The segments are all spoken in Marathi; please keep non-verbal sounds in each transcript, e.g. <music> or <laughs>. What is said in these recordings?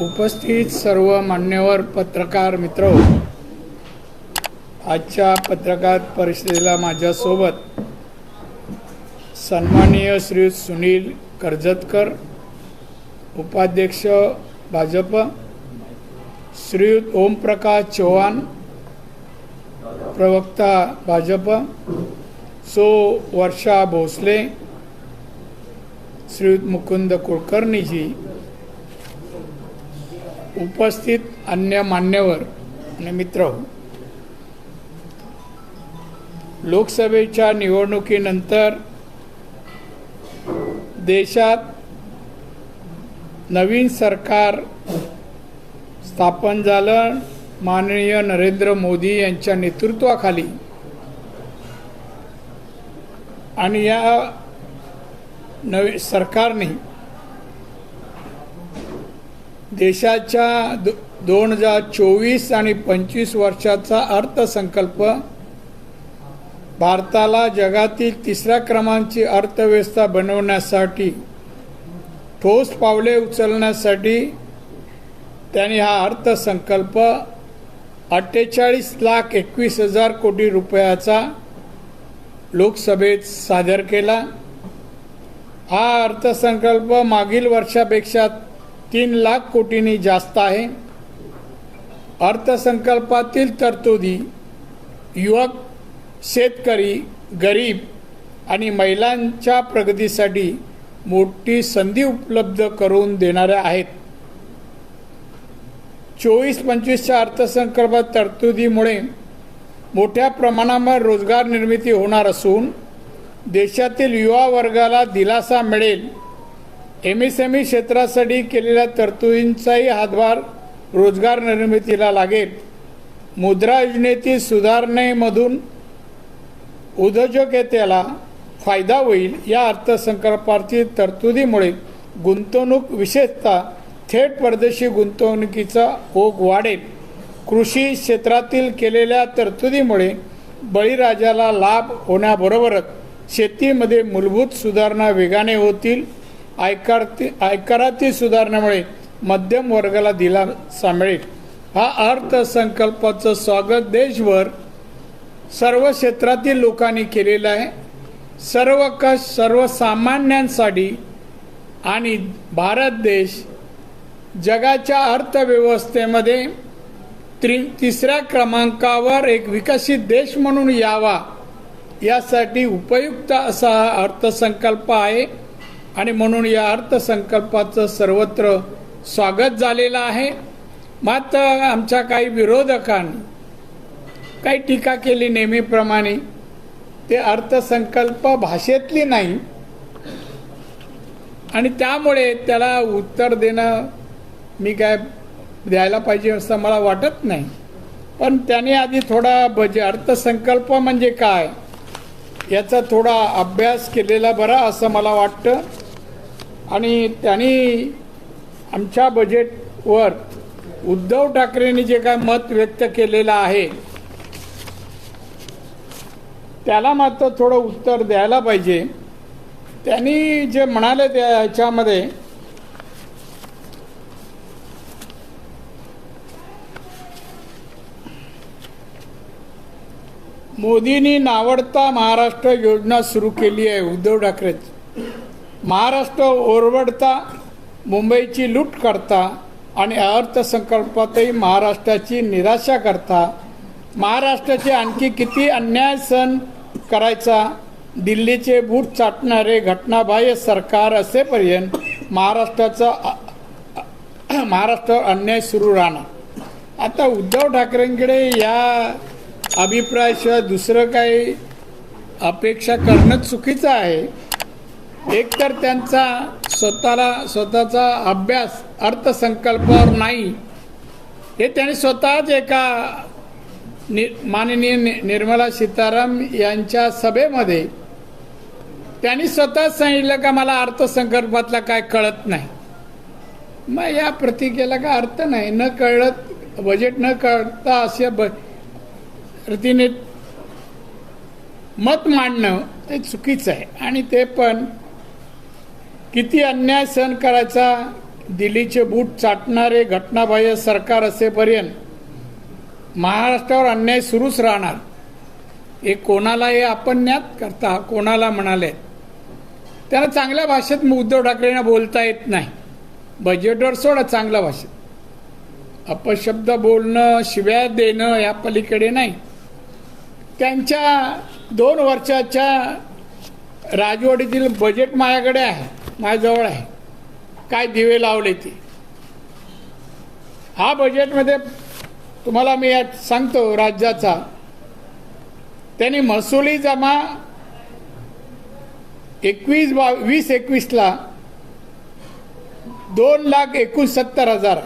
उपस्थित सर्व मान्यवर पत्रकार मित्र आजच्या पत्रकार परिषदेला माझ्यासोबत सन्माननीय श्री सुनील कर्जतकर उपाध्यक्ष भाजप श्रीयुत ओमप्रकाश चव्हाण प्रवक्ता भाजप सो वर्षा भोसले श्रीयुत मुकुंद कुलकर्णीजी उपस्थित अन्य मान्यवर आणि मित्र हो. लोकसभेच्या निवडणुकीनंतर देशात नवीन सरकार स्थापन झालं माननीय नरेंद्र मोदी यांच्या नेतृत्वाखाली आणि या नवी सरकारने देशाच्या दो दोन हजार चोवीस आणि पंचवीस वर्षाचा अर्थसंकल्प भारताला जगातील तिसऱ्या क्रमांकची अर्थव्यवस्था बनवण्यासाठी ठोस पावले उचलण्यासाठी त्यांनी हा अर्थसंकल्प अठ्ठेचाळीस लाख एकवीस हजार कोटी रुपयाचा लोकसभेत सादर केला. हा अर्थसंकल्प मागील वर्षापेक्षा तीन लाख कोटींनी जास्त आहे. अर्थसंकल्पातील तरतुदी युवक शेतकरी गरीब आणि महिलांच्या प्रगतीसाठी मोठी संधी उपलब्ध करून देणाऱ्या आहेत. चोवीस पंचवीसच्या अर्थसंकल्पात तरतुदीमुळे मोठ्या प्रमाणावर रोजगार निर्मिती होणार असून देशातील युवा वर्गाला दिलासा मिळेल. एम एस एम ई क्षेत्रासाठी केलेल्या तरतुदींचाही हातभार रोजगार निर्मितीला लागेल. मुद्रा योजनेतील सुधारणेमधून उद्योजकतेला फायदा होईल या अर्थसंकल्पातील तरतुदीमुळे गुंतवणूक विशेषतः थेट परदेशी गुंतवणुकीचा ओघ वाढेल. कृषी क्षेत्रातील केलेल्या तरतुदीमुळे बळीराजाला लाभ होण्याबरोबरच शेतीमध्ये मूलभूत सुधारणा वेगाने होतील. आयकर आयकरातील सुधारणेमुळे मध्यम वर्गाला दिलासा मिळेल हा अर्थसंकल्पाचं स्वागत देशभर सर्व क्षेत्रातील लोकांनी केलेलं आहे. सर्व कश सर्वसामान्यांसाठी आणि भारत देश जगाच्या अर्थव्यवस्थेमध्ये त्रि तिसऱ्या क्रमांकावर एक विकसित देश म्हणून यावा यासाठी उपयुक्त असा हा अर्थसंकल्प आहे. आणि म्हणून या अर्थसंकल्पाचं सर्वत्र स्वागत झालेलं आहे. मात्र आमच्या काही विरोधकांनी काही टीका केली नेहमीप्रमाणे. ते अर्थसंकल्प भाषेतली नाही. आणि त्यामुळे त्याला उत्तर देणं मी काय द्यायला पाहिजे असं मला वाटत नाही. पण त्याने आधी थोडा बजे अर्थसंकल्प म्हणजे काय? याचा थोडा अभ्यास केलेला बरा असं मला वाटतं. आणि त्यांनी आमच्या बजेटवर उद्धव ठाकरेंनी जे काय मत व्यक्त केलेलं आहे त्याला मात्र थोडं उत्तर द्यायला पाहिजे. त्यांनी जे म्हणाले त्या ह्याच्यामध्ये मोदींनी नावडता महाराष्ट्र योजना सुरू केली आहे उद्धव ठाकरे महाराष्ट्र ओरवडता मुंबईची लूट करता आणि अर्थसंकल्पातही महाराष्ट्राची निराशा करता महाराष्ट्राचे आणखी किती अन्याय सण करायचा दिल्लीचे बूट चाटणारे घटनाबाह्य सरकार असेपर्यंत महाराष्ट्राचा महाराष्ट्रावर अन्याय सुरू राहणार. आता उद्धव ठाकरेंकडे या अभिप्रायाशिवाय दुसरं काही अपेक्षा करणं चुकीचं आहे. एकतर त्यांचा स्वतःला स्वतःचा अभ्यास अर्थसंकल्पावर नाही. हे त्यांनी स्वतःच एका नि माननीय नि निर्मला सीताराम यांच्या सभेमध्ये त्यांनी स्वतःच सांगितलं का मला अर्थसंकल्पातला काय कळत नाही. मग या प्रतिकेला का अर्थ नाही. न कळत बजेट न कळता असे ब रीतीने मत मांडणं ते चुकीचं आहे. आणि ते पण किती अन्याय सहन करायचा? दिल्लीचे बूट चाटणारे घटनाबाह्य सरकार असेपर्यंत महाराष्ट्रावर अन्याय सुरूच राहणार. हे कोणाला हे आपण ज्ञात करता? कोणाला म्हणाले? त्यांना चांगल्या भाषेत उद्धव ठाकरेंना बोलता येत नाही. बजेटवर सोडा चांगल्या भाषेत. अपशब्द बोलणं शिव्या देणं या पलीकडे नाही. त्यांच्या दोन वर्षाच्या राजवाडीतील बजेट माझ्याकडे आहे. माझ्याजवळ आहे. काय दिवे लावले ते? हा बजेटमध्ये तुम्हाला मी यात सांगतो राज्याचा. त्यांनी महसुली जमा एकवीस बा वीस एकवीसला दोन लाख एकोणसत्तर हजार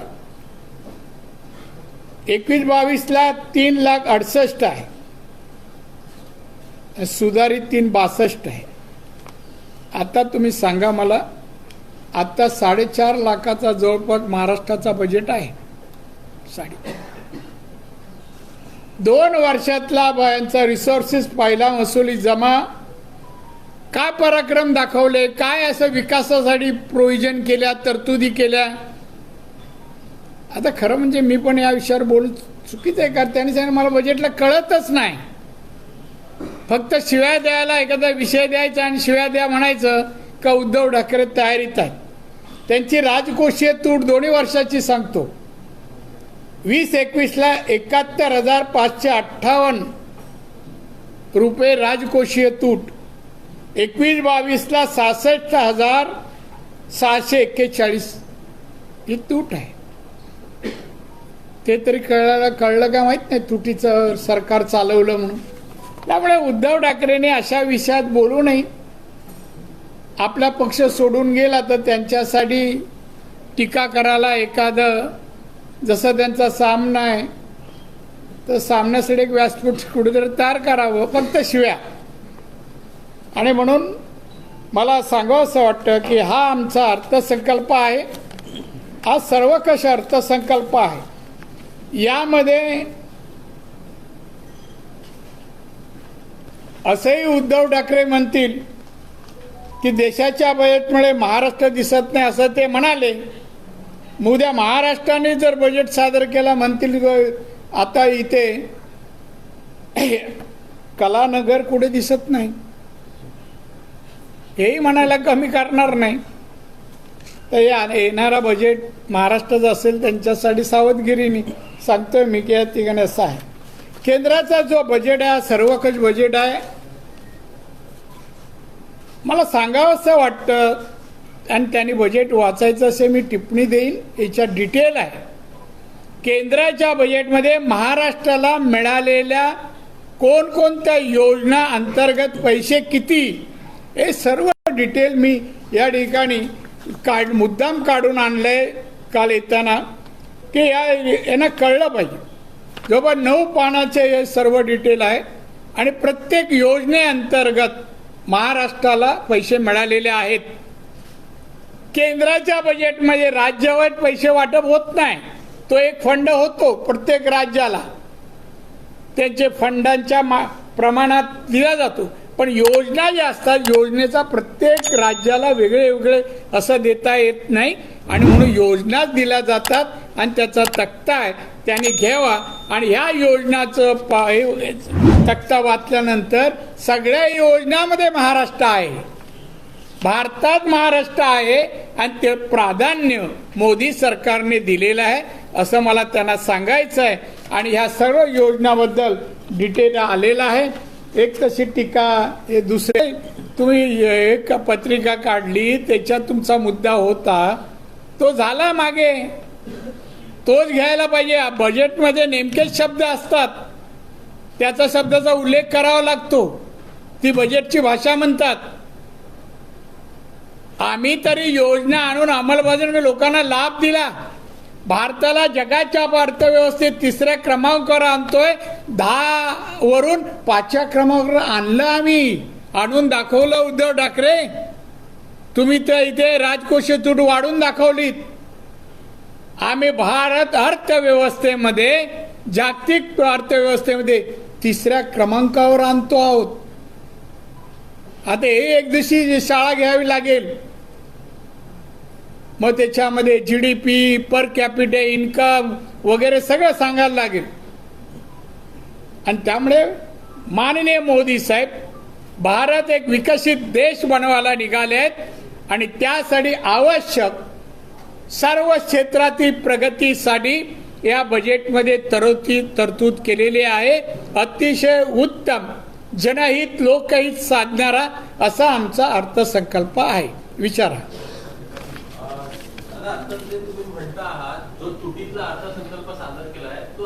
एकवीस बावीसला तीन लाख अडसष्ट आहे. सुधारित तीन बासष्ट आहे. आता तुम्ही सांगा मला आता साडेचार लाखाचा जवळपास महाराष्ट्राचा बजेट आहे. साडे दोन वर्षातला यांचा रिसोर्सेस पाहिला महसुली जमा. काय पराक्रम दाखवले? काय असं विकासासाठी प्रोव्हिजन केल्या तरतुदी केल्या? आता खरं म्हणजे मी पण या विषयावर बोलू चुकीचं आहे का त्याने सांगितलं मला बजेटला कळतच नाही. फक्त शिव्या द्यायला एखादा विषय द्यायचा आणि शिव्या द्या म्हणायचं का उद्धव ठाकरे तयारीत आहेत. त्यांची राजकोषीय तूट दोन्ही वर्षाची सांगतो. वीस एकवीसला एकाहत्तर हजार पाचशे अठ्ठावन्न रुपये राजकोषीय तूट. एकवीस बावीसला सहासष्ट हजार सहाशे एक्केचाळीस ही तूट आहे. ते तरी कळलं कळलं का माहीत नाही? तुटीचं सरकार चालवलं म्हणून. त्यामुळे उद्धव ठाकरेने अशा विषयात बोलू नये. आपला पक्ष सोडून गेला तर त्यांच्यासाठी टीका करायला एखादं जसं त्यांचा सामना आहे तर सामन्यासाठी एक व्यासपीठ कुठेतरी तयार करावं फक्त शिव्या. आणि म्हणून मला सांगावं असं वाटतं की हा आमचा अर्थसंकल्प आहे. हा सर्वकष अर्थसंकल्प आहे. यामध्ये असंही उद्धव ठाकरे म्हणतील की देशाच्या बजेटमुळे महाराष्ट्र दिसत नाही असं ते म्हणाले. उद्या महाराष्ट्राने जर बजेट सादर केला म्हणतील आता इथे <clears throat> कलानगर कुठे दिसत नाही? हेही म्हणायला कमी करणार नाही. तर या येणारा बजेट महाराष्ट्राचं असेल त्यांच्यासाठी सावधगिरीने सांगतोय मी की या ठिकाणी असं आहे. केंद्राचा जो बजेट आहे हा सर्वकष बजेट आहे. मला सांगावंसं वाटतं आणि त्यांनी बजेट वाचायचं असे मी टिप्पणी देईन याच्यात डिटेल आहे. केंद्राच्या बजेटमध्ये महाराष्ट्राला मिळालेल्या कोणकोणत्या योजना अंतर्गत पैसे किती हे सर्व डिटेल मी या ठिकाणी काढ मुद्दाम काढून आणलंय काल येताना की या यांना कळलं पाहिजे. जवळ नऊ पानाचे हे सर्व डिटेल आहे. आणि प्रत्येक योजनेअंतर्गत महाराष्ट्राला पैसे मिळालेले आहेत. केंद्राच्या बजेटमध्ये राज्यावर पैसे वाटप होत नाही. तो एक फंड होतो प्रत्येक राज्याला. त्यांचे फंडांच्या मा प्रमाणात दिला जातो. पण योजना ज्या असतात योजनेचा प्रत्येक राज्याला वेगळे वेगळे असं देता येत नाही. आणि म्हणून योजनाच दिल्या जातात आणि त्याचा तक्ता आहे. त्यांनी घ्यावा आणि ह्या योजनाचं पा तक्ता वाचल्यानंतर सगळ्या योजनामध्ये महाराष्ट्र आहे. भारतात महाराष्ट्र आहे आणि ते प्राधान्य मोदी सरकारने दिलेलं आहे असं मला त्यांना सांगायचं आहे. आणि ह्या सर्व योजनाबद्दल डिटेल आलेलं आहे. एक तशी टीका हे दुसरे तुम्ही एक पत्रिका काढली त्याच्यात तुमचा मुद्दा होता. तो झाला मागे. तोच घ्यायला पाहिजे. बजेटमध्ये नेमकेच शब्द असतात. त्याचा शब्दाचा उल्लेख करावा लागतो. ती बजेटची भाषा म्हणतात. आम्ही तरी योजना आणून अंमलबजावणी लोकांना लाभ दिला. भारताला जगाच्या अर्थव्यवस्थेत तिसऱ्या क्रमांकावर आणतोय. दहा वरून पाचव्या क्रमांकावर आणलं आम्ही. आणून दाखवलं उद्धव ठाकरे. तुम्ही त्या इथे राजकोषीय तूट वाढून दाखवलीत. आम्ही भारत अर्थव्यवस्थेमध्ये जागतिक अर्थव्यवस्थेमध्ये तिसऱ्या क्रमांकावर आणतो आहोत. आता हे एक दिवशी शाळा घ्यावी लागेल मग त्याच्यामध्ये G D P per capital income वगैरे सगळं सांगायला लागेल. आणि त्यामुळे माननीय मोदी साहेब भारत एक विकसित देश बनवायला निघाले आहेत आणि त्यासाठी आवश्यक सर्व क्षेत्रातील प्रगतीसाठी या बजेटमध्ये तरतुदी तरतूद केलेली आहे. अतिशय उत्तम जनहित लोकहित साधणारा असा आमचा अर्थसंकल्प आहे. विचारा.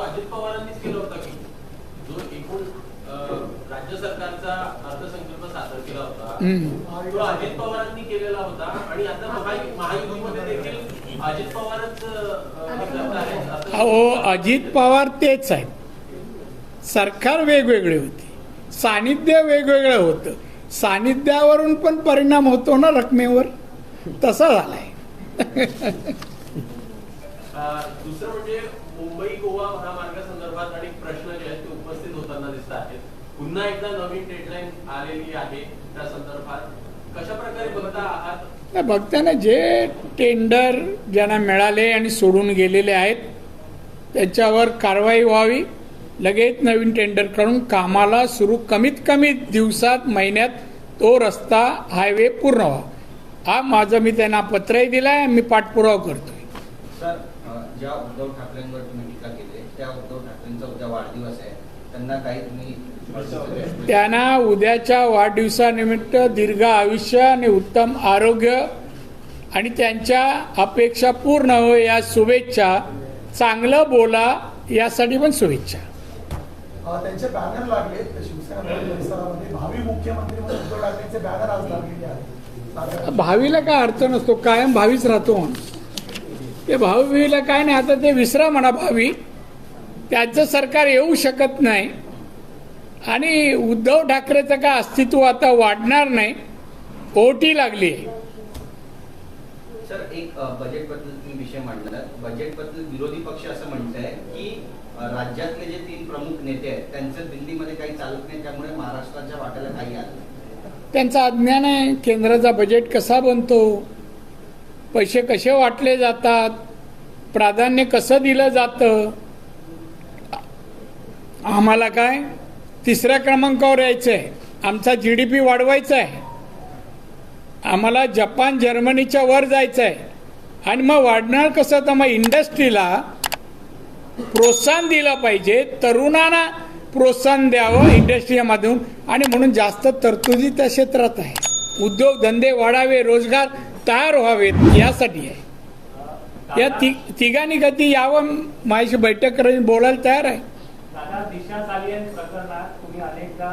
अजित राज्य सरकारचा अर्थसंकल्प सादर केला होता. तो पवारांनी केलेला होता. आणि आता महायु- महायुतीमध्ये देखील अहो अजित पवार तेच आहेत. सरकार वेगवेगळे होते. सानिध्य वेगवेगळं होतं. सानिध्यावरून पण परिणाम होतो ना रकमेवर? तसा झालाय. अं, दुसरं म्हणजे मुंबई गोवा महामार्गासंदर्भात अनेक प्रश्न जे आहेत ते उपस्थित होताना दिसत आहेत. पुन्हा एकदा नवीन डेडलाईन आलेली आहे त्या संदर्भात. कशा प्रकारे बघता आहात? तर बघताना जे टेंडर ज्यांना मिळाले आणि सोडून गेलेले आहेत त्याच्यावर कारवाई व्हावी लगेच नवीन टेंडर करून कामाला सुरू कमीत कमी दिवसात महिन्यात तो रस्ता हायवे पूर्ण व्हा हा माझं मी त्यांना पत्रही दिलं आहे मी पाठपुरावा करतोय. सर ज्या उद्धव ठाकरेंवर तुम्ही टीका केली त्या उद्धव ठाकरेंचा उद्या वाढदिवस आहे. त्यांना काही तुम्ही त्यांना उद्याच्या वाढदिवसानिमित्त दीर्घ आयुष्य आणि उत्तम आरोग्य आणि त्यांच्या अपेक्षा पूर्ण हो या शुभेच्छा चांगलं बोला यासाठी पण शुभेच्छा. अ, त्यांचे बॅनर लागले. शिवसेना परिसरामध्ये भावी मुख्यमंत्री म्हणून उद्धव ठाकरेंचे बॅनर आज लागलेले आहेत. भावीला काय अर्थ नसतो कायम भावीच राहतो ते भावीला काय नाही आता ते विसरा म्हणा भावी. त्यांचं सरकार येऊ शकत नाही. आणि उद्धव ठाकरेचं काय अस्तित्व आता वाढणार नाही ओटी लागली सर एक तुम्ही विषय मांडला विरोधी पक्ष असं म्हणत आहे की राज्यातले जे तीन प्रमुख नेते आहेत त्यांचं दिल्लीमध्ये काही चालत नाही त्यामुळे महाराष्ट्राच्या वाट्याला काही आलं. त्यांचं अज्ञान आहे केंद्राचा बजेट कसा बनतो पैसे कसे वाटले जातात प्राधान्य कसं दिलं जातं आम्हाला काय? तिसऱ्या क्रमांकावर यायचं आहे आमचा जी डी पी वाढवायचा आहे आम्हाला जपान जर्मनीच्या वर जायचं आहे आणि मग वाढणार कसं? तर मग इंडस्ट्रीला प्रोत्साहन दिलं पाहिजे. तरुणांना प्रोत्साहन द्यावं इंडस्ट्रीमधून आणि म्हणून जास्त तरतुदी त्या क्षेत्रात आहे. उद्योगधंदे वाढावे रोजगार तयार व्हावेत यासाठी आहे. या ति तिघांनी कधी यावं. माझ्याशी बैठक करायची बोलायला तयार आहे. आता दिशा सालियन प्रकरणात तुम्ही अनेकदा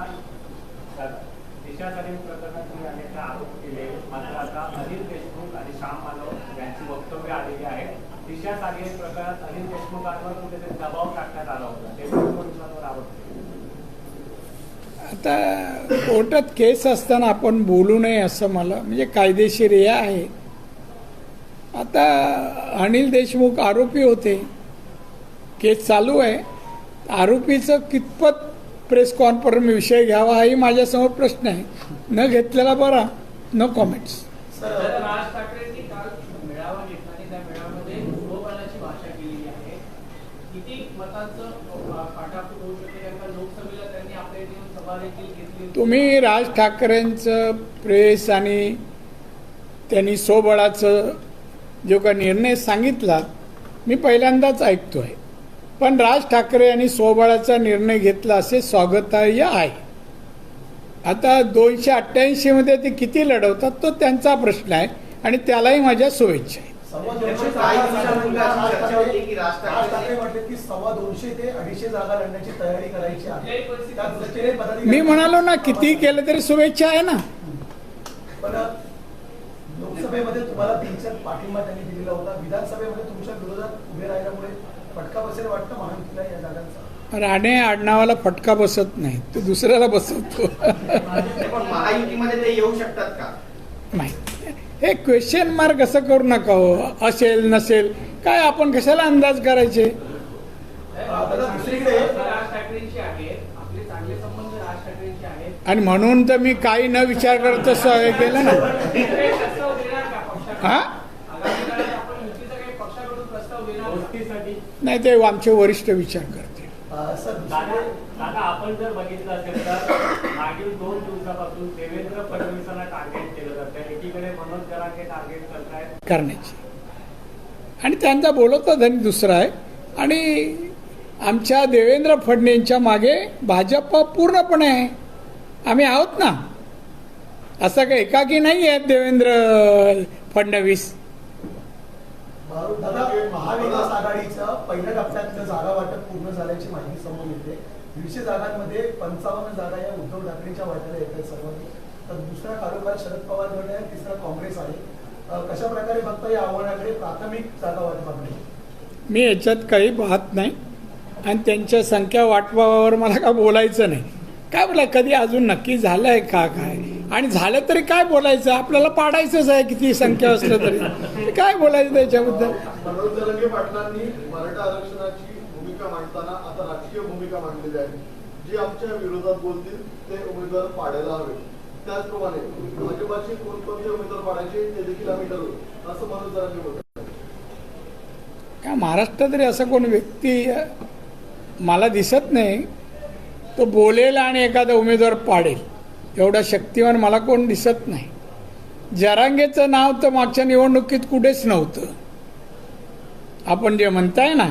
दिशा सालियन प्रकरणात तुम्ही अनेकदा आरोप केले. मात्र आता अनिल देशमुख आणि श्याम मानव यांची वक्तव्य आलेली आहेत दिशा सालियन प्रकरणात अनिल देशमुखांवर कुठेतरी दबाव टाकण्यात आला होता. ते पोलिसांवर आरोप आता कोर्टात केस असताना आपण बोलू नये असं मला म्हणजे कायदेशीर हे आहे. आता अनिल देशमुख आरोपी होते. केस चालू आहे. आरोपीचं कितपत प्रेस कॉन्फरन्स विषय घ्यावा हाही माझ्यासमोर प्रश्न आहे. न घेतलेला बरा नो कॉमेंट्स आहे. तुम्ही राज ठाकरेंचं प्रेस आणि त्यांनी सोबळाचं जो का निर्णय सांगितला मी पहिल्यांदाच ऐकतोय. पण राज ठाकरे यांनी सोबळाचा निर्णय घेतला असे स्वागतार्ह आहे. आता दोनशे अठ्ठ्याऐंशी मध्ये ते किती लढवतात तो त्यांचा प्रश्न आहे आणि त्यालाही माझ्या शुभेच्छा आहे. मी म्हणालो ना किती केलं तरी शुभेच्छा आहे ना. लोकसभेमध्ये तुम्हाला तीनशे पाठिंबा त्यांनी दिलेला होता. विधानसभेमध्ये तुमच्या विरोधात उभे राहिल्यामुळे फटका बसेल वाटतं महायुतीला या जागांचा. राणे आडनावाला फटका बसत नाही तो दुसऱ्याला बसवतो. पण महायुतीमध्ये ते येऊ शकतात का? नाही. हे क्वेश्चन मार्क असं करू नका हो. असेल नसेल काय आपण कशाला अंदाज करायचे? दादा दुसरीकडे राज ठाकरेंची आहेत आपले चांगले संबंध राज ठाकरेंची आहेत. आणि म्हणून तर मी काही न विचार करत तसं हे केलं ना. हा? नाही ते आमचे वरिष्ठ विचार करतील. दादा दादा आपण जर बघितलं असेल तर मागील दोन दिवसापासून देवेंद्र फडणवीसांना टार्गेट केलं जातं. एकीकडे मनोज जरांगे टार्गेट करतायत. करण्याची. आणि त्यांचा बोलवता धनी दुसरा आहे. आणि आमच्या देवेंद्र फडणवीसच्या मागे भाजप पूर्णपणे आहे. आम्ही आहोत ना? असं काही एकाकी नाही आहेत देवेंद्र फडणवीस. दादा महाविकास आघाडीचं पहिल्या टप्प्यातलं जागा वाटप पूर्ण झाल्याची माहिती समोर येते. दीडशे जागांमध्ये पंचावन्न जागा या उद्धव ठाकरेंच्या वाट्याला येत आहेत सर्वांनी. तर दुसरा कारोबार शरद पवार गट आहे तिसरा काँग्रेस आहे. कशा प्रकारे बघता या आव्हानाकडे प्राथमिक जागा वाटपाकडे मी याच्यात काही पाहत नाही. आणि त्यांच्या संख्या वाटपावर मला का बोलायचं नाही? काय बोला कधी अजून नक्की झालं आहे का काय? आणि झालं तरी काय बोलायचं? आपल्याला पाडायचंच आहे किती संख्या असलं तरी. काय बोलायचं त्याच्याबद्दल? मनोज जरंगे पाटलांनी मराठा आरक्षणाची भूमिका मांडताना आता राजकीय भूमिका मांडलेली आहे. जे आमच्या विरोधात बोलतील ते उमेदवार पाडायला हवे. त्याचप्रमाणे भाजपाचे कोणकोणते उमेदवार पाडायचे ते देखील आम्ही ठरवू. असं मनोज जरांगे बोलतात का महाराष्ट्रात तरी असं कोण व्यक्ती मला दिसत नाही. तो बोलेल आणि एखादा उमेदवार पाडेल. एवढा शक्तिवान मला कोण दिसत नाही. जरांगेचं नाव तर मागच्या निवडणुकीत कुठेच नव्हतं. आपण जे म्हणताय ना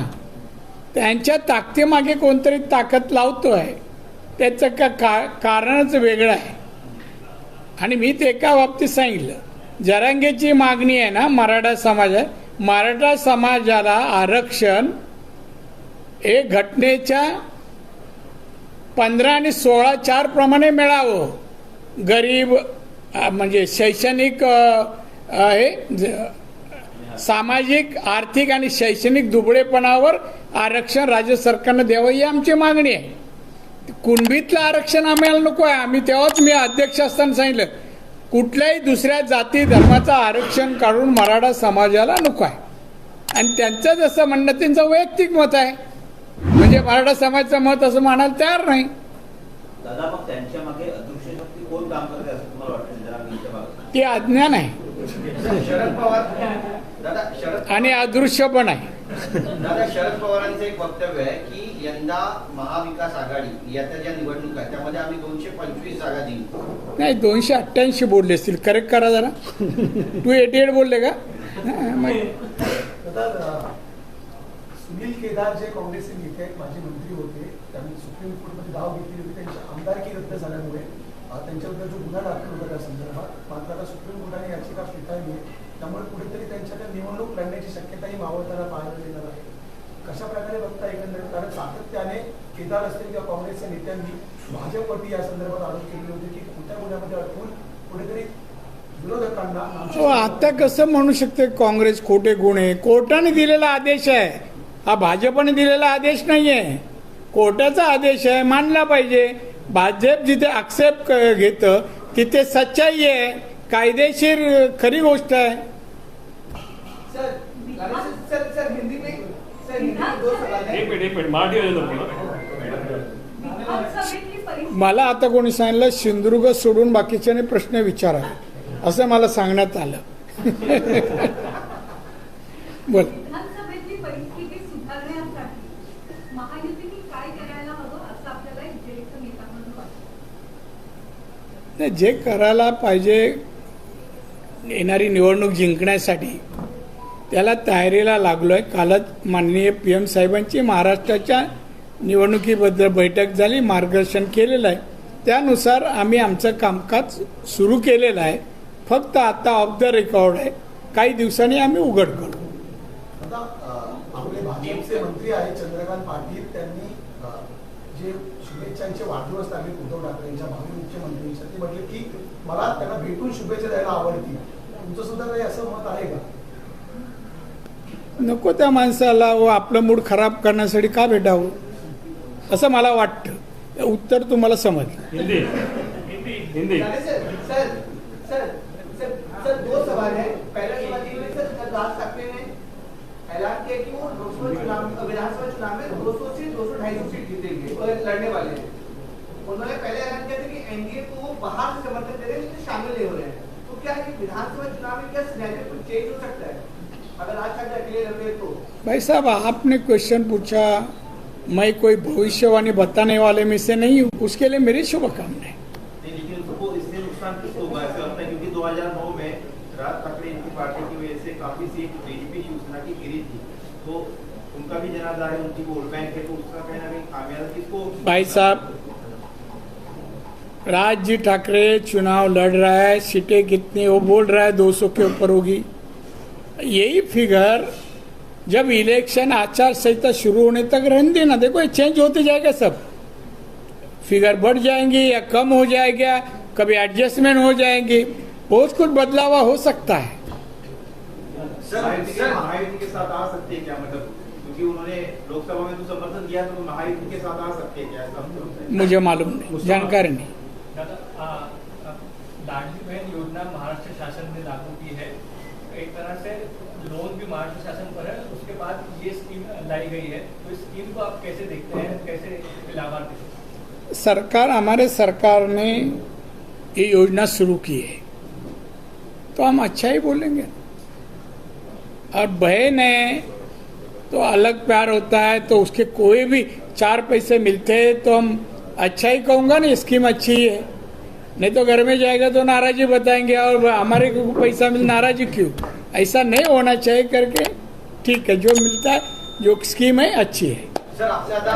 त्यांच्या ताकदीमागे कोणतरी ताकद लावतो आहे त्याचं का का कारणच वेगळं आहे. आणि मी ते एका बाबतीत सांगितलं. जरांगेची मागणी आहे ना मराठा समाजात मराठा समाजाला आरक्षण हे घटनेच्या पंधरा आणि सोळा चार प्रमाणे मिळावं. गरीब म्हणजे शैक्षणिक हे ज- सामाजिक आर्थिक आणि शैक्षणिक दुबळेपणावर आरक्षण राज्य सरकारनं द्यावं ही आमची मागणी आहे. कुणबीतलं आरक्षण आम्हाला नको आहे. आम्ही तेव्हाच मी अध्यक्ष असताना सांगितलं कुठल्याही दुसऱ्या जाती धर्माचं आरक्षण काढून मराठा समाजाला नको आहे. आणि त्यांचं जसं म्हणणं त्यांचं वैयक्तिक मत आहे. म्हणजे मराठा समाजाचं मत असं म्हणायला तयार नाही. दादा मग त्यांच्या मागे अदृश्य शक्ती कोण काम करते असं तुम्हाला वाटतं? जरा आमच्या भागात ते अज्ञान आहे. शरद पवार. दादा शरद आणि अदृश्य पण आहे. दादा शरद पवारांचं एक वक्तव्य आहे की यंदा महाविकास आघाडी याच्या ज्या निवडणूक आहे त्यामध्ये आम्ही दोनशे पंचवीस जागा जिंकू नाही दोनशे अठ्ठ्याऐंशी बोलले असतील. करेक्ट करा जरा. टू एटी एट बोलले का? मग सुनील केदार जे काँग्रेसचे नेते आहेत माजी मंत्री होते त्यांनी सुप्रीम कोर्टमध्ये धाव घेतली होती. त्यांची आमदारकी रद्द झाल्यामुळे त्यांच्याबद्दल जो गुन्हा दाखल होता त्या संदर्भात मात्र आता सुप्रीम कोर्टाने याचिका स्वीकारली आहे. त्यामुळे कुठेतरी त्यांच्याकडे निवडणूक लढण्याची शक्यताही मावळताना पाहायला मिळणार आहे. कशा प्रकारे बघता एकंदरीत? कारण सातत्याने केदार असतील किंवा काँग्रेसच्या नेत्यांनी भाजपवरती या संदर्भात आरोप केले होते की कोणत्या गुन्ह्यामध्ये अडकून कुठेतरी विरोधकांना हो, आता कसं म्हणू शकते? काँग्रेस खोटे गुन्हे कोर्टाने दिलेला आदेश आहे. हा भाजपने दिलेला आदेश नाही आहे कोर्टाचा आदेश आहे मानला पाहिजे. भाजप जिथे आक्षेप क- घेतं तिथे सच्चाई आहे. कायदेशीर खरी गोष्ट आहे. है मला आता कोणी सांगितलं सिंधुदुर्ग सोडून बाकीच्याने प्रश्न विचारावे. असं मला सांगण्यात आलं. <laughs> बोल विधानसभेतली परिस्थिती सुधारण्यासाठी महायुतीने काय करायला हवं असं आपल्याला एक ज्येष्ठ नेता म्हणून वाटतं नाही, जे करायला पाहिजे येणारी निवडणूक जिंकण्यासाठी त्याला तयारीला लागलो आहे कालच माननीय पी एम साहेबांची महाराष्ट्राच्या निवडणुकीबद्दल बैठक झाली मार्गदर्शन केलेलं आहे. त्यानुसार आम्ही आमचं कामकाज सुरू केलेलं आहे. फक्त आता ऑफ द रेकॉर्ड आहे. काही दिवसांनी आम्ही उघड करू. आपले मंत्री आहेत चंद्रकांत पाटील त्यांनी जे शुभेच्छांचे वाढदिवस आम्ही उद्धव ठाकरेंच्या भावी मुख्यमंत्रींच्या ते म्हटले की मला त्यांना भेटून शुभेच्छा द्यायला आवडतील तुमचं सुद्धा काही असं मत आहे का? नको त्या माणसाला व आपलं मूड खराब करण्यासाठी का भेटावं? असं मला वाटतं. उत्तर तुम्हाला समजलं. Hindi. Hindi. Sir sir sir sir sir दो सवाल है. पहला सवाल ये है सर राज ठाकरे ने ऐलान किया कि वो लोकसभा चुनाव विधानसभा चुनाव में 200 से 200 ढाई सौ सीट जीतेंगे और लड़ने वाले हैं। उन्होंने पहले ऐलान किया था कि एनडीए को बाहर से समर्थन दे रहे हैं लेकिन शामिल नहीं हो रहे हैं। तो क्या है कि विधानसभा चुनाव में क्या सिनेरियो कुछ चेंज हो सकता है? अगर राज ठाकरे अकेले लड़ रहे तो? भाई साहब आपने क्वेश्चन पूछा मैं कोई भविष्यवाणी बताने वाले में से नहीं हूँ। उसके लिए मेरी शुभकामनाएं। नहीं, लेकिन उसको इससे नुकसान किसको होगा? ऐसा लगता है क्योंकि 2009 में राज ठाकरे इनकी पार्टी की वजह से काफी सीट बीजेपी शिवसेना की गिरी थी। तो उनका भी जनाजा है उनकी वोट बैंक है तो उसका कहीं ना कहीं खामियाजा किसको भाई साहब राज जी ठाकरे चुनाव लड़ रहा है सीटें कितनी वो बोल रहा है 200 के ऊपर होगी। यही फिगर जब इलेक्शन आचार संहिता शुरू होने तक रहने देना देखो ये चेंज होते जाएगा सब। फिगर बढ़ जाएँगी या कम हो जाएगा कभी एडजस्टमेंट हो जाएँगी बहुत कुछ बदलाव हो सकता है। Sir sir. के साथ आ सकते क्या मतलब क्योंकि उन्होंने लोकसभा में तो समर्थन दिया तो महायुति के साथ आ सकते हैं क्या ऐसा? आपको लगता है? मुझे मालूम नहीं जानकारी नहीं। लाडली बहन योजना महाराष्ट्र शासन ने लागू की है। एक तरह से लोन भी महाराष्ट्र शासन पर है, उसके बाद ये स्कीम लाई गई है। तो इस स्कीम को आप कैसे देखते हैं, कैसे लाभार्थी सरकार, हमारे सरकार ने ये योजना शुरू की है। तो हम अच्छा ही बोलेंगे। और बहन है तो अलग प्यार होता है तो उसके कोई भी चार पैसे मिलते हैं तो हम अच्छा ही कहूँगा ना स्कीम अच्छी है। नहीं तो घर में जाएगा तो नाराजी बताएँगे और हमारे को पैसा मिल नाराजी क्यों? ऐसा नहीं होना चाहिए करके ठीक है जो मिलता है जो स्कीम है अच्छी है। सर आपसे आता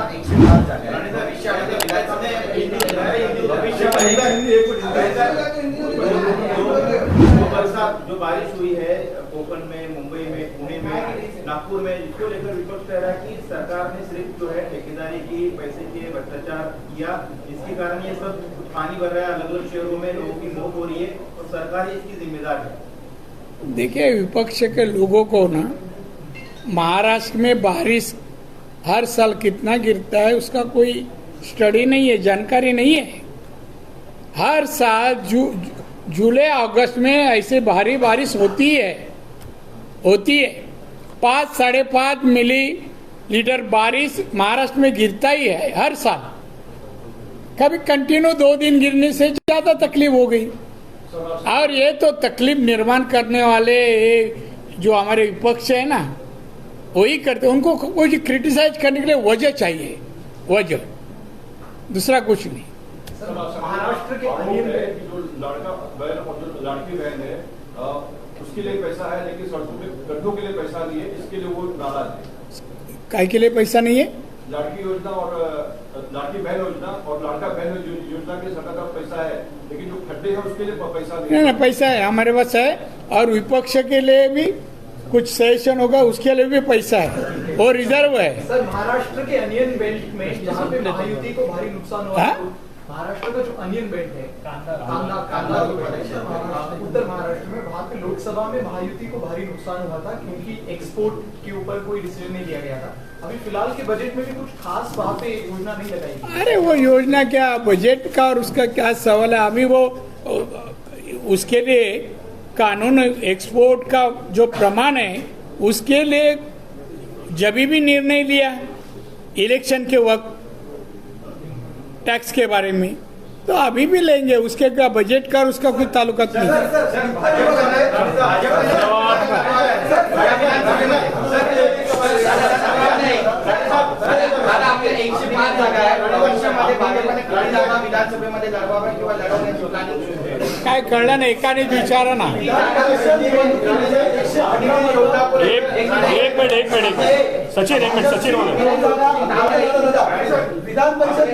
जो बारिश हुई है कोकण में मुंबई में पुणे में नागपुर में इसको लेकर कह रहा है कि सरकार ने सिर्फ़ जो है ठेकेदारी की, पैसे के भ्रष्टाचार किया। इसके कारण ये सब पानी भर रहा है अलग अलग शहरों में लोगों की मौत हो रही है और सरकार ही इसकी जिम्मेदार है। देखिए, विपक्ष के लोगों को ना, महाराष्ट्र में बारिश हर साल कितना गिरता है, उसका कोई स्टडी नहीं है, जानकारी नहीं है। हर साल जू जुलाई, अगस्त में ऐसे भारी बारिश होती है होती है। पाँच साढ़े पाँच मिली लीटर बारिश महाराष्ट्र में गिरता ही है हर साल। कभी कंटिन्यू दो दिन गिरने से ज़्यादा तकलीफ़ हो गई। और ये तो तकलीफ़ निर्माण करने वाले जो हमारे विपक्ष है ना वही करते उनको कुछ क्रिटिसाइज करने के लिए वजह चाहिए वजह। दूसरा कुछ नहीं। महाराष्ट्र के है। जो लड़का बहन और जो लड़की बहन है उसके लिए पैसा है लेकिन सड़कों में गड्ढों के लिए पैसा नहीं है इसके लिए वो नाराज़ है। काय के लिए पैसा नहीं है? लड़की योजना और लड़की बहन योजना और लड़का बहन योजना के सरकार का पैसा है लेकिन जो खड्डे हैं उसके लिए पैसा नहीं नहीं है। ना पैसा है हमारे पास है और विपक्ष के लिए भी कुछ सेशन होगा उसके लिए भी पैसा है वो रिज़र्व है। सर महाराष्ट्र के अनियन बेल्ट में जहाँ पे महायुति को भारी नुकसान हुआ हाँ? तो महाराष्ट्र का जो अनियन बेल्ट है कांदा कांदा कांदा जो प्रोडक्शन है, महाराष्ट्र- उत्तर महाराष्ट्र में वहाँ पे लोकसभा में महायुति को भारी नुकसान हुआ था क्योंकि एक्सपोर्ट के ऊपर कोई डिसीज़न नहीं लिया गया था। अभी फ़िलहाल के बजट में भी कुछ खास वहाँ पे योजना नहीं लगाई अरे वो योजना क्या बजट का और उसका क्या सवाल है? अभी वो उसके लिए कानून एक्सपोर्ट का जो प्रमाण है उसके लिए जब भी निर्णय लिया इलेक्शन के वक्त टैक्स के बारे में तो अभी भी लेंगे उसके क्या बजट का उसका कोई ताल्लुकात नहीं है? काय कळलं नाही एकानेच विचारा ना. एक एक मिनिट एक मिनिट. सचिन एक मिनिट सचिन बोला. विधान परिषद.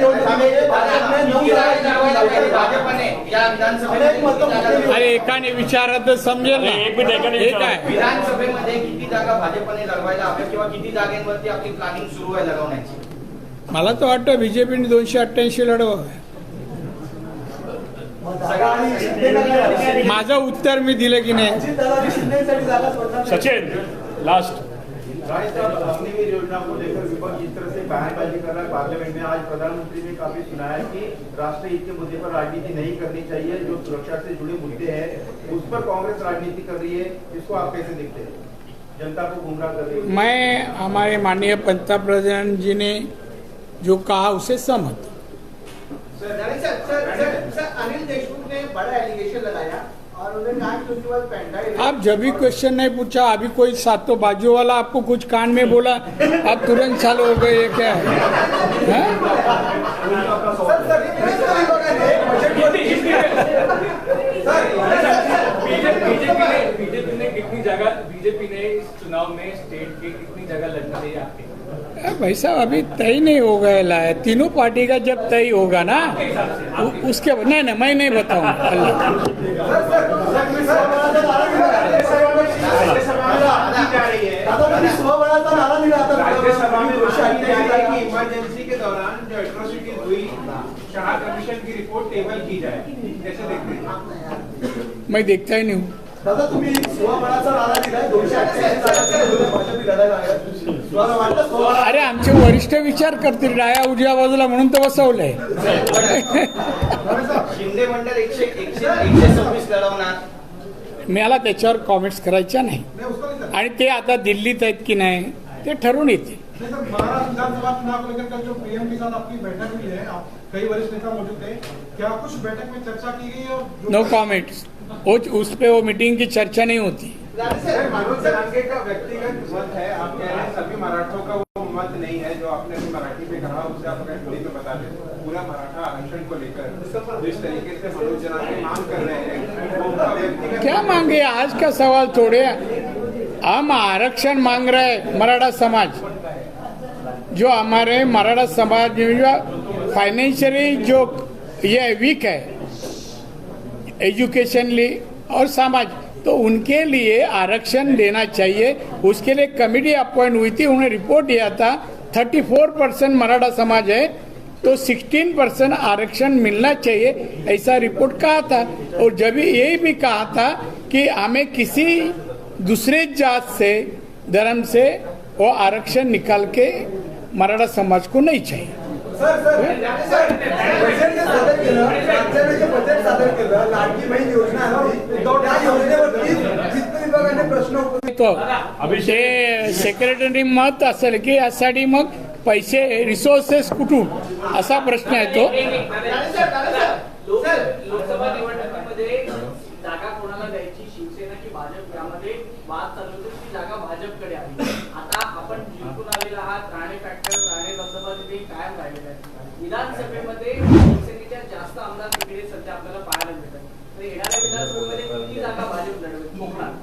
अरे एकाने विचारा तर समजेल ना. एक मिनिट, एकाने हे विधानसभेमध्ये किती जागा भाजपने लढवायला हव्या किंवा किती जागेवरती आपली प्लॅनिंग सुरू आहे लढवण्याची? मला तर वाटतं बीजेपीने दोनशे अठ्ठ्याऐंशी शिंदेसाठी माझं उत्तर मी दिलं की नाही. सचिन लास्ट राय साहब अग्निवीर योजना को लेकर विपक्ष जिस तरह से बयानबाजी कर रहा है। पार्लियामेंट में आज प्रधानमंत्री ने काफ़ी सुनाया कि राष्ट्र हित के मुद्दे पर राजनीति नहीं करनी चाहिए। जो सुरक्षा से जुड़े मुद्दे हैं उस पर कांग्रेस राजनीति कर रही है। इसको आप कैसे देखते हैं? जनता को गुमराह कर रही है। मैं हमारे माननीय पंतप्रधान जी ने जो कहा उसे सहमत sir sir sir sir Anil Deshmukh ने बड़ा एलिगेशन लगाया। आप जब भी क्वेश्चन नहीं पूछा अभी कोई साथ तो बाजू वाला आपको कुछ कान में बोला आप तुरंत चालू हो गए ये क्या है? हैं? बीजेपी ने कितनी जगह बीजेपी ने इस चुनाव में स्टेट के कितनी जगह लड़ना दी आपके भाई साहब अभी तय नहीं हो गया है। तीनों पार्टी का जब तय होगा ना उ- उसके नहीं नहीं मैं नहीं बताऊँ इमरजेंसी के दौरान जो हुई शाह कमीशन की रिपोर्ट टेबल की जाए कैसे देखते हैं मैं देखता ही नहीं हूँ। दादा तुम्ही स्वबळाचा नारा दिलाय दोनशे अठ्ठेचाळीस जागा तुम्ही भाजपने लढायला लागला अरे आमचे वरिष्ठ विचार करतील. डाया उजव्या बाजूला म्हणून तर बसवलंय. शिंदे मंडळ एकशे एकशे सव्वीस लढवणार. मला त्याच्यावर कॉमेंट्स करायच्या नाही. आणि ते आता दिल्लीत आहेत की नाही ते ठरवून येते महाराष्ट्र विधानसभा चुनाव को लेकर कल जो पीएम के साथ आपकी बैठक हुई है आप कई वरिष्ठ नेता मौजूद थे क्या कुछ बैठक में चर्चा की गई और जो- नो कॉमेंट्स उस पे वो मीटिंग की चर्चा नहीं होती. मनोज जरांगे का व्यक्तिगत मत है आप कह रहे हैं सभी मराठों का वो मत नहीं है जो आपने अभी मराठी में कहा उसे आप अगर हिंदी में बता दें। पूरा मराठा आरक्षण को लेकर जिस तरीके से मनोज जरांगे मांग कर रहे हैं वो उनका व्यक्तिगत क्या मांगे? आज का सवाल थोड़े है। हम आरक्षण मांग रहे हैं मराठा समाज। जो हमारे मराठा समाज में जो फाइनेंशियली जो ये वीक है एजुकेशनली और समाज। तो उनके लिए आरक्षण देना चाहिए। उसके लिए कमेटी अपॉइंट हुई थी उन्हें रिपोर्ट दिया था। 34 परसेंट मराठा समाज है तो 16 परसेंट आरक्षण मिलना चाहिए, ऐसा रिपोर्ट कहा था। और जब यही भी कहा था कि हमें किसी दूसरे जात से, धर्म से वो आरक्षण निकाल के मराठा समाज को नहीं चाहिए। Sir sir. सर बजेट जे सादर केलं? राज्याने जे बजेट सादर केलं. लाडकी बहीण योजना आहे त्या योजनेवरती वित्त विभागाने प्रश्न उपस्थित तो ते सेक्रेटरी मत असेल की यासाठी मग पैसे रिसोर्सेस कुठून? असा प्रश्न आहे तो लोक- लोकसभा निवडणुकीमध्ये जागा कोणाला द्यायची शिवसेना की भाजप यामध्ये वाद चालू होते ती जागा भाजपकडे आली आता आपण जिंकून आलेला आहात राणे फॅक्टर राणे धबधबा तिथे कायम राहिलेला आहे विधानसभेमध्ये शिवसेनेच्या जास्त आमदार तिकडे सध्या आपल्याला पाहायला मिळतात तर येणाऱ्या विधानसभेमध्ये किती जागा भाजप लढवेल कोकणात